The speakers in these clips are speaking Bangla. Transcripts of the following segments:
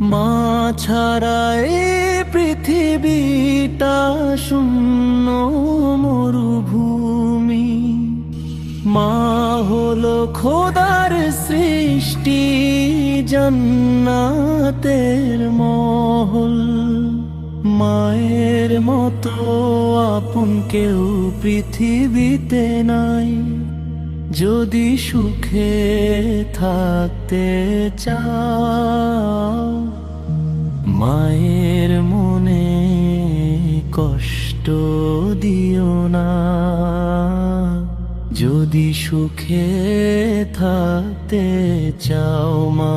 মা ছাড়া এ পৃথিবীটা শূন্য মরুভূমি। মা হলো খোদার সৃষ্টি, জন্নাতের মহল। মায়ের মতো আপন কেউ পৃথিবীতে নাই। যদি সুখে থাকতে চাও, মায়ের মনে কষ্ট দিও না। যদি সুখে থাকতে চাও, মা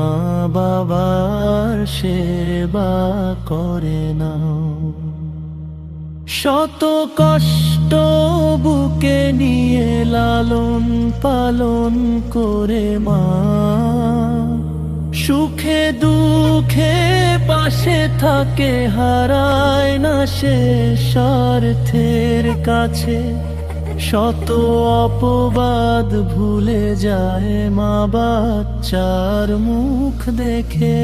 বাবার সেবা করে নাও। শত কষ্ট বুকে নিয়ে লালন পালন করে মা। সুখে দুঃখে পাশে থাকে, হারায় না সে স্বার্থের কাছে। শত অপবাদ ভুলে যায় মা বাচ্চার মুখ দেখে।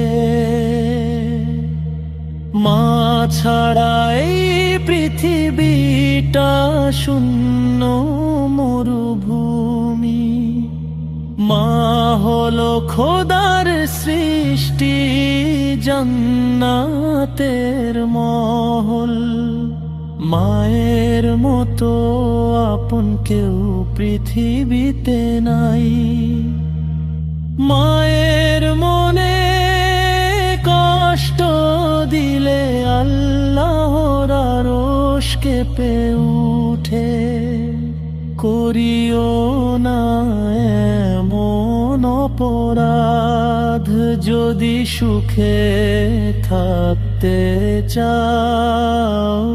মা ছাড়া এই পৃথিবীটা শূন্য মরুভূমি। মা হলো খোদার সৃষ্টি, জন্নাতের মহল। মায়ের মতো আপন কেউ পৃথিবীতে নাই। মায়ের মনে কষ্ট দিলে আল্লাহর আরশ কেঁপে উঠে। করিও না এমন অপরাধ, যদি সুখে থাকতে চাও।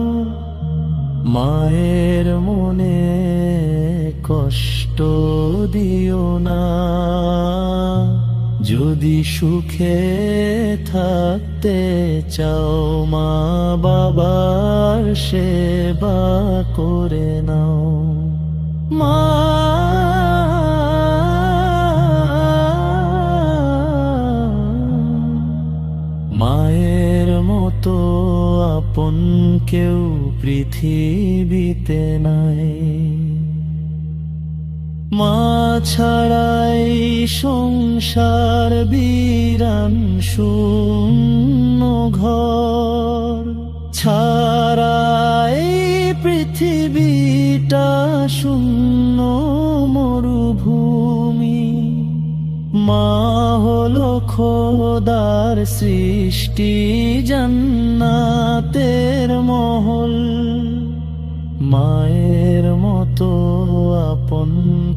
মায়ের মনে কষ্ট দিও না। যদি সুখে থাকতে চাও, মা বাবার সেবা করে নাও। মা মায়ের মতো আপন কেউ পৃথিবীতে নাই। মা ছাড়াই সংসার বিরান শূন্য ঘর। ছাড়াই পৃথিবীটা শূন্য মরুভূমি। মা হলো খোদার সৃষ্টি জান্নাতের মহল। মায়ের মতো আপন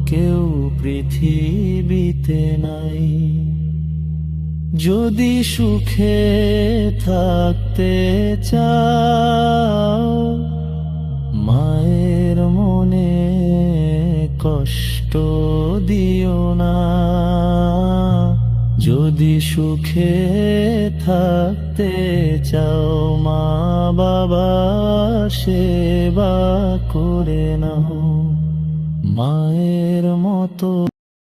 কেউ পৃথিবীতে নাই। যদি সুখে থাকতে চাও, মায়ের মনে কষ্ট দিও না। যদি সুখে থাকতে চাও মা বাবা সেবা করে নাও। মায়ের মতো